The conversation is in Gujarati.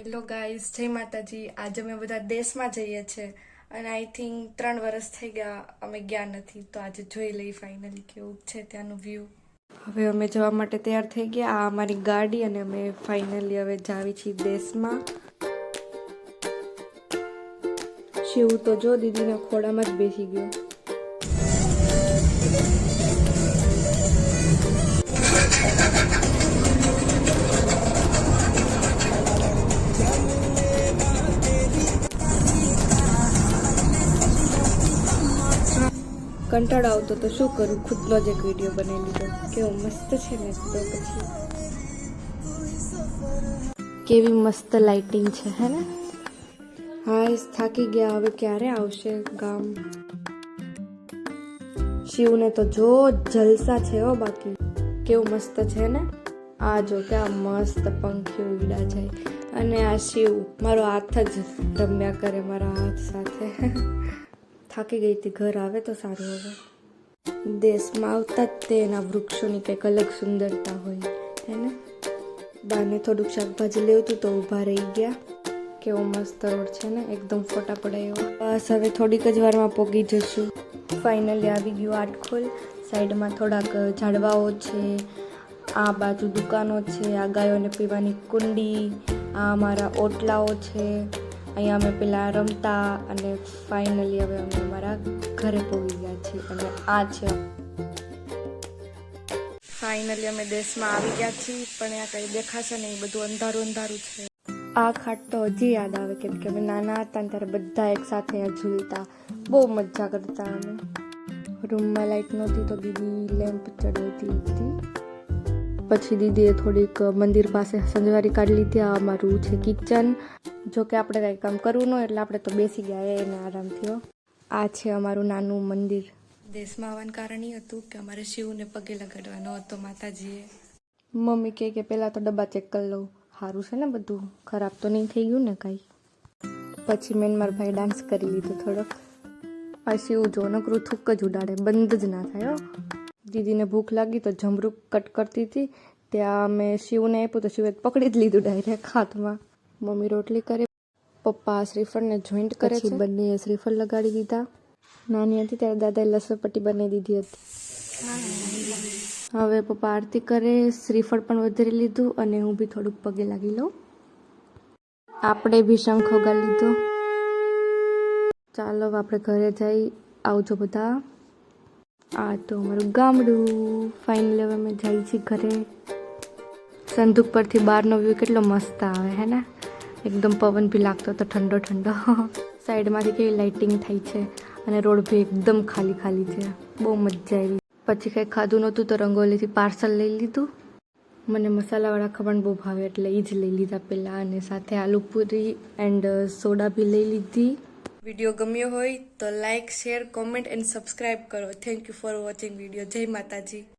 હેલો ગાઈઝ જય માતાજી. આજે અમે બધા દેશમાં જઈએ છીએ અને આઈ થિંક ત્રણ વર્ષ થઈ ગયા અમે ગયા નથી. તો આજે જોઈ લઈ ફાઇનલી કેવું છે ત્યાંનું વ્યૂ હવે અમે જવા માટે તૈયાર થઈ ગયા. આ અમારી ગાડી અને અમે ફાઇનલી હવે જાવી છીએ દેશમાં. શિવ તો જો દીદીના ખોડામાં જ બેસી ગયો. કંટાળો આવતો તો શું કરું? ખુદનો જ એક વીડિયો બનાવી લીધો. કેવો મસ્ત છે ને તો પછી. કેવી મસ્ત લાઇટિંગ છે હે ને? હા થાકી ગયા. હવે ક્યારે આવશે ગામ? શિવને તો જો જલસા છે હો બાકી. કેવું મસ્ત છે ને? આ જો કેવા મસ્ત પંખી ઉડા જાય. અને આ શિવ મારો હાથ જ રમ્યા કરે મારા હાથ સાથે. થાકી ગઈ હતી, ઘર આવે તો સારું હવે. દેશમાં આવતા જ તે એના વૃક્ષોની કંઈક અલગ સુંદરતા હોય, હે ને? બાને થોડુંક શાકભાજી લેવું હતું તો ઊભા રહી ગયા. કેવો મસ્ત રોડ છે ને, એકદમ ફોટા પડાય એવો. બસ હવે થોડીક જ વારમાં પોગી જશું. ફાઇનલી આવી ગયું આટખોલ. સાઈડમાં થોડાક ઝાડવાઓ છે, આ બાજુ દુકાનો છે, આ ગાયોને પીવાની કુંડી, આ અમારા ઓટલાઓ છે. અહીંયા અમે પેલા રમતા અને ફાઇનલી હવે અમે અમારા ઘરે પહોંચી ગયા છીએ અને આ છે ફાઇનલી અમે દેશમાં આવી ગયા છીએ, પણ આ કંઈ દેખાશે નહીં, બધું અંધારું અંધારું છે. આ ખાટ તો હજી યાદ આવે કેમ કે અમે નાના હતા ત્યારે બધા એક સાથે અહીંયા ઝૂલતા, બહુ મજા કરતા અમે. રૂમમાં લાઈટ નહોતી તો દીદી લેમ્પ ચડાવતી હતી. પછી દીદીએ થોડીક મંદિર પાસે સંજવારી કાઢી લીધી. આ અમારું છે કિચન. જો કે આપણે કાંઈ કામ કરવું ન એટલે આપણે તો બેસી ગયા એને આરામ થયો આ છે અમારું નાનું મંદિર. દેશમાં આવવાનું કારણ એ હતું કે અમારે શિવને પગે લગાડવાનો હતો માતાજીએ. મમ્મી કહે કે પહેલાં તો ડબ્બા ચેક કરી લઉં. સારું છે ને બધું? ખરાબ તો નહીં થઈ ગયું ને કાંઈ? પછી મેં મારા ભાઈ ડાન્સ કરી લીધો થોડોક. આ શિવ જો નકરું થૂક જ ઉડાડે બંધ જ ના થાય દીદીને ભૂખ લાગી તો જમરૂક કટ કરતી હતી. ત્યાં મેં શિવને આપ્યું તો શિવે પકડી જ લીધું ડાયરેક્ટ હાથમાં. મમ્મી રોટલી કરે પપ્પા શ્રીફળને જોઈન્ટ કરે છે. બંને શ્રીફળ લગાડી દીધા. નાની હતી ત્યારે દાદાએ લસણપટ્ટી બનાવી દીધી હતી. હવે પપ્પા આરતી કરે શ્રીફળ પણ વધારી લીધું અને હું બી થોડુંક પગે લાગી લઉં. આપણે બી શંખ ઉગાડી લીધો. ચાલો આપણે ઘરે જઈ આવજો બધા. આ તો અમારું ગામડું. ફાઇનલી હવે અમે જઈએ છીએ ઘરે. સંદૂક પરથી બહારનો વ્યૂ કેટલો મસ્ત આવે, હે ને? એકદમ પવન બી લાગતો હતો, ઠંડો ઠંડો. સાઈડમાંથી કેવી લાઇટિંગ થઈ છે અને રોડ બી એકદમ ખાલી ખાલી છે. બહુ મજા આવી. પછી કંઈ ખાધું નહોતું તો રંગોલીથી પાર્સલ લઈ લીધું. મને મસાલાવાળા ખમણ બહુ ભાવે એટલે એ જ લઈ લીધા પહેલાં અને સાથે આલુ પૂરી એન્ડ સોડા બી લઈ લીધી. વીડિયો ગમ્યો હોય તો like share, comment and subscribe કરો. Thank you for watching video જય માતાજી.